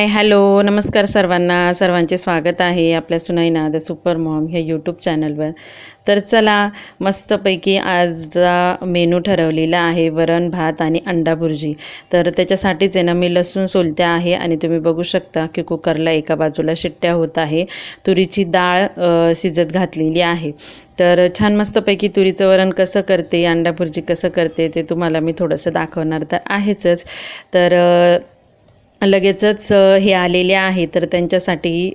Hi hello नमस्कार सर्वांना. सर्वांचे स्वागत आहे आपल्या सुनाईना द सुपर मॉम ह्या यूट्यूब चॅनलवर. तर चला मस्तपैकी आजचा मेनू ठरवलेला आहे वरण भात आणि अंडा भुर्जी. तर त्याच्यासाठीच आहे ना मी लसूण सोलते आहे आणि तुम्ही बघू शकता की कुकरला एका बाजूला शिट्ट्या होत आहे. तुरीची डाळ शिजत घातलेली आहे. तर छान मस्तपैकी तुरीचं वरण कसं करते अंडा भुर्जी कसं करते ते तुम्हाला मी थोडंसं दाखवणार तर आहेचच. तर लगेचच हे आलेले आहे तर त्यांच्यासाठी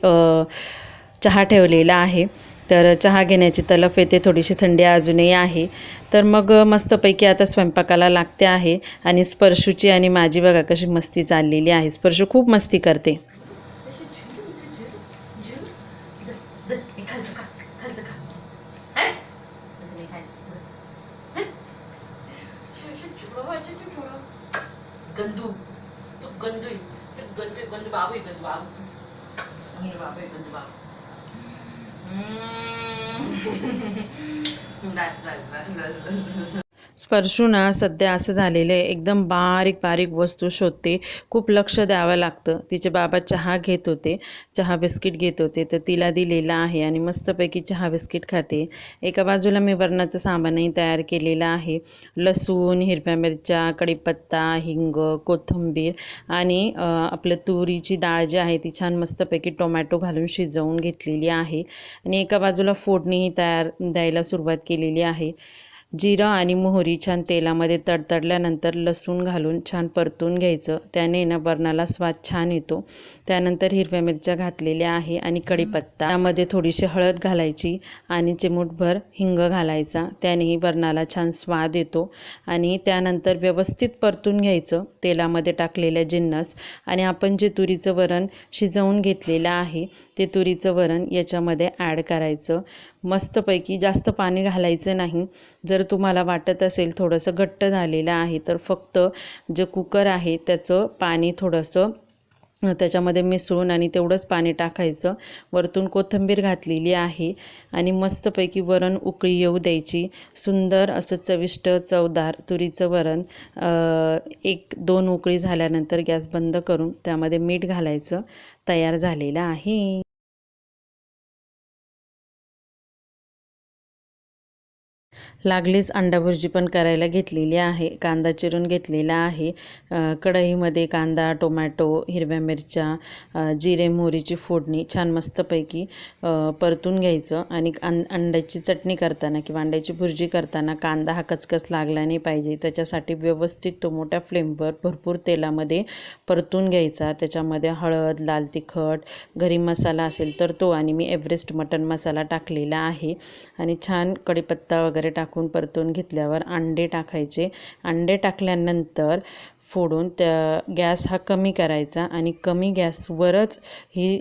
चहा ठेवलेला आहे. तर चहा घेण्याची तलफ येते थोडीशी थंडी अजूनही आहे. तर मग मस्तपैकी आता स्वयंपाकाला लागते आहे आणि स्पर्शूची आणि माझी बघा कशी मस्ती चाललेली आहे. स्पर्शू खूप मस्ती करते. गंदू तू गंदू आहे. तू गंदू आहे, गंदू बाबू आहे, गंदू बाबू गंदू बाबू आहे, गंदू बाबू हम्म. बस स्पर्शू ना सध्या असं झालेलं आहे एकदम बारीक बारीक वस्तू शोधते खूप लक्ष द्यावं लागतं. तिचे बाबा चहा घेत होते चहा बिस्किट घेत होते तर तिला दिलेलं आहे आणि मस्तपैकी चहा बिस्किट खाते. एका बाजूला मी वरणाचं सामानही तयार केलेलं आहे. लसूण हिरव्या मिरच्या कढीपत्ता हिंग कोथिंबीर आणि आपलं तुरीची डाळ जी आहे ती छान मस्तपैकी टोमॅटो घालून शिजवून घेतलेली आहे. आणि एका बाजूला फोडणीही तयार द्यायला सुरुवात केलेली आहे. जिरं आणि मोहरी छान तेलामध्ये तडतडल्यानंतर लसूण घालून छान परतून घ्यायचं. त्याने ना वरणाला स्वाद छान येतो. त्यानंतर हिरव्या मिरच्या घातलेल्या आहे आणि कढीपत्ता. त्यामध्ये थोडीशी हळद घालायची आणि चिमूटभर हिंग घालायचा. त्यानेही वरणाला छान स्वाद येतो. आणि त्यानंतर व्यवस्थित परतून घ्यायचं. तेलामध्ये टाकलेल्या जिन्नस आणि आपण जे तुरीचं वरण शिजवून घेतलेलं आहे ते तुरीचं वरण याच्यामध्ये ॲड करायचं. मस्तपैकी जास्त पाणी घालायचं नाही. जर तुम्हाला वाटत असेल थोडंसं घट्ट झालेलं आहे तर फक्त जे कुकर आहे त्याचं पाणी थोडंसं त्याच्यामध्ये मिसळून आणि तेवढंच पाणी टाकायचं. वरतून कोथिंबीर घातलेली आहे आणि मस्तपैकी वरण उकळी येऊ द्यायची. सुंदर असं चविष्ट चवदार तुरीचं वरण एक दोन उकळी झाल्यानंतर गॅस बंद करून त्यामध्ये मीठ घालायचं. तयार झालेलं आहे. लागलीच अंडा भुर्जी पण करायला घेतलेली आहे. कांदा चिरून घेतलेला आहे. कढईमध्ये कांदा टोमॅटो हिरव्या मिरच्या जिरे मोहरीची फोडणी छान मस्तपैकी परतून घ्यायचं आणि अं अंड्याची चटणी करताना किंवा अंड्याची भुर्जी करताना कांदा हा कचकच लागला नाही पाहिजे. त्याच्यासाठी व्यवस्थित तो मोठ्या फ्लेमवर भरपूर तेलामध्ये परतून घ्यायचा. त्याच्यामध्ये हळद लाल तिखट घरी मसाला असेल तर तो आणि मी एव्हरेस्ट मटन मसाला टाकलेला आहे. आणि छान कढीपत्ता वगैरे टाकून परतून घेतल्यावर अंडे टाकायचे. अंडे टाकल्यानंतर फोडून त्या गॅस हा कमी करायचा आणि कमी गॅसवरच ही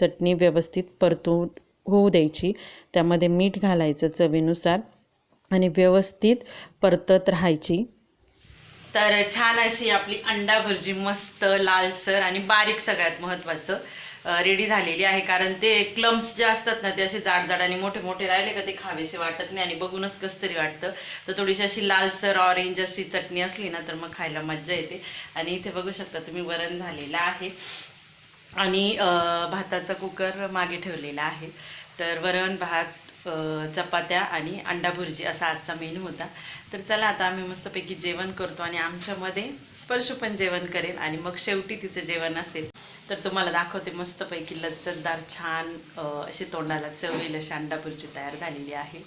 चटणी व्यवस्थित परतून होऊ द्यायची. त्यामध्ये मीठ घालायचं चवीनुसार आणि व्यवस्थित परतत राहायची. तर छान अशी आपली अंडा भुर्जी मस्त लालसर आणि बारीक सगळ्यात महत्त्वाचं. रेडी झालेली आहे. कारण ते क्लम्स जे असतात ना ते असे जाड जाड आणि मोठे मोठे राहिले का ते खावेसे वाटत नाही आणि बघूनच कसं तरी वाटतं. तर थोडीशी अशी लालसर ऑरेंज अशी चटणी असली ना तर मग खायला मज्जा येते. आणि इथे बघू शकता तुम्ही वरण झालेलं आहे. आणि भाताचा कुकर मागे ठेवलेला आहे. तर वरण भात चपात्या आणि अंडा भुर्जी असा आजचा मेनू होता तर चला आता आम्ही मस्तपैकी जेवण करतो आणि आमच्यामध्ये स्पर्श पण जेवण करेल आणि मग शेवटी तिचं जेवण असेल. तर तुम्हाला दाखवते मस्तपैकी लज्जतदार छान अशी तोंडाला चवेल अशी अंडा तयार झालेली आहे.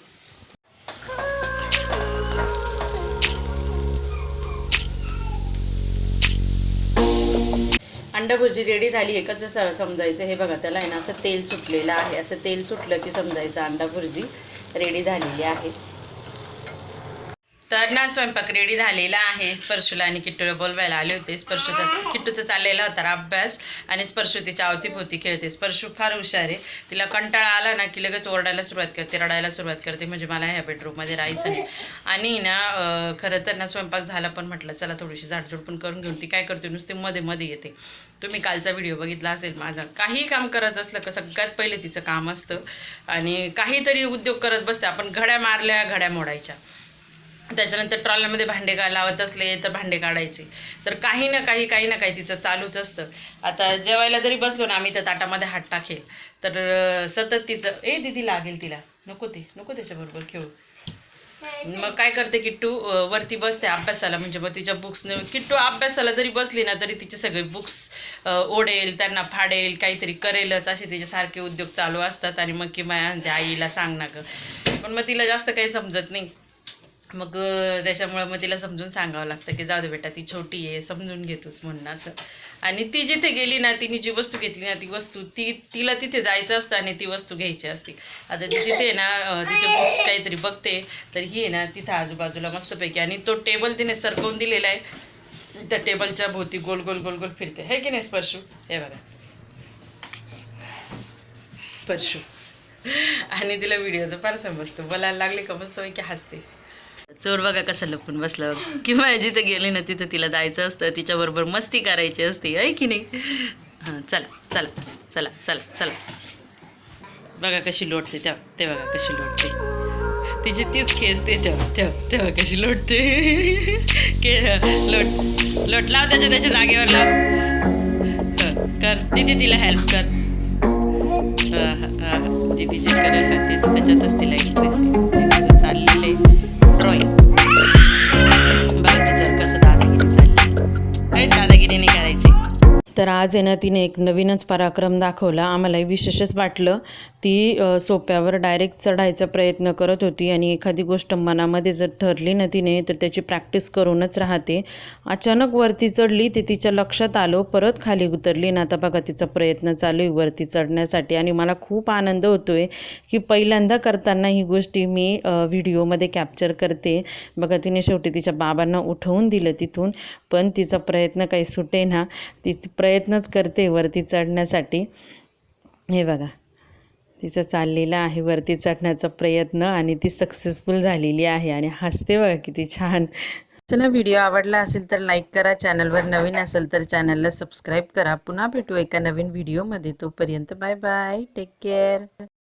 अंडा भुर्जी रेडी झाली आहे कसं सर समजायचं. हे बघा त्याला आहे ना असं तेल सुटलेलं आहे. असं तेल सुटलं की समजायचं अंडा भुर्जी रेडी झालेली आहे. तर ना स्वयंपाक रेडी झालेला आहे. स्पर्शूला आणि किट्टूला बोलवायला आले होते. स्पर्शूचा किट्टूचा चाललेला होता अभ्यास आणि स्पर्शू तिच्या अवतीभोवती खेळते. स्पर्शू फार हुशार आहे. तिला कंटाळा आला ना की लगेच ओरडायला सुरुवात करते रडायला सुरुवात करते. म्हणजे मला ह्या बेडरूममध्ये राहायचं नाही. आणि ना खरं तर ना स्वयंपाक झाला पण म्हटलं चला थोडीशी झाडझूड पण करून घेऊन ती काय करते नुसते मध्ये मध्ये येते. तुम्ही कालचा व्हिडिओ बघितला असेल माझा. काही काम करत असलं का सगळ्यात पहिले तिचं काम असतं. आणि काहीतरी उद्योग करत बसते. आपण घड्या मारल्या घड्या मोडायच्या. त्याच्यानंतर ट्रॉलरमध्ये भांडे का लावत असले तर भांडे काढायचे. तर काही ना काही काही ना काही तिचं चालूच असतं. आता जेवायला जरी बसलो ना आम्ही त्या ताटामध्ये हात टाकेल. तर सतत तिचं ए दिदी लागेल तिला. नको ते नको त्याच्याबरोबर खेळू. मग काय करते किट्टू वरती बसते अभ्यासाला. म्हणजे मग तिच्या बुक्स किट्टू अभ्यासाला जरी बसली ना तरी तिचे सगळे बुक्स ओढेल त्यांना फाडेल काहीतरी करेलच. असे तिचे सारखे उद्योग चालू असतात. आणि मग की माया आईला सांग ना गं. पण मग तिला जास्त काही समजत नाही. मग त्याच्यामुळं मग तिला समजून सांगावं लागतं की जाऊ दे बेटा ती छोटी आहे समजून घेतोच म्हणणं असं. आणि ती जिथे गेली ना तिने जी वस्तू घेतली ना ती वस्तू ती तिला तिथे जायचं असतं आणि ती वस्तू घ्यायची असते. आता ती तिथे आहे ना तिचे बुक्स काहीतरी बघते तर ही आहे ना तिथं आजूबाजूला मस्तपैकी. आणि तो टेबल तिने सरकवून दिलेला आहे. त्या टेबलच्या भोवती गोल गोल गोल गोल फिरते. हे की नाही स्पर्शू? हे बघा. स्पर्शू. आणि तिला व्हिडिओचं फार समजतो. बोलायला लागले का मस्तपैकी हसते. चोर बघा कसं लपून बसलं. किंवा जिथं गेली ना तिथं तिला जायचं असतं तिच्याबरोबर मस्ती करायची असते आहे की नाही? हां चला चला चला चला चला. बघा कशी लोटते तेव्हा ते बघा कशी लोटते. तिची तीच खेचते तेव्हा तेव्हा तेव्हा कशी लोटते. के लोट लोट लाव त्याच्या त्याच्या जागेवर लाव. कर दिदी तिला हेल्प कर. हां हां हां दीदी जे करेल ना तेच त्याच्यातच तिला इंटरेस्ट आहे तर आज आहे ना तिने एक नवीनच पराक्रम दाखवला. आम्हालाही विशेषच वाटलं. ती सोप्यावर डायरेक्ट चढायचा प्रयत्न करत होती आणि एखादी गोष्ट मनामध्ये जर ठरली ना तिने तर त्याची प्रॅक्टिस करूनच राहते. अचानक वरती चढली ते तिच्या लक्षात आलो परत खाली उतरली ना आता बघा तिचा प्रयत्न चालू आहे वरती चढण्यासाठी. आणि मला खूप आनंद होतो आहे की पहिल्यांदा करताना ही गोष्टी मी व्हिडिओमध्ये कॅप्चर करते. बघा तिने शेवटी तिच्या बाबांना उठवून दिलं तिथून पण तिचा प्रयत्न काही सुटे ना ती प्रयत्नच करते वरती चढण्यासाठी. हे बघा. तिचं चाललेलं आहे वरती चढण्याचा प्रयत्न आणि ती सक्सेसफुल झालेली आहे आणि हसते बघा किती छान. चला व्हिडिओ आवडला असेल तर लाईक करा चॅनलवर नवीन असेल तर चॅनलला सबस्क्राईब करा. पुन्हा भेटू एका नवीन व्हिडिओमध्ये तोपर्यंत बाय बाय टेक केअर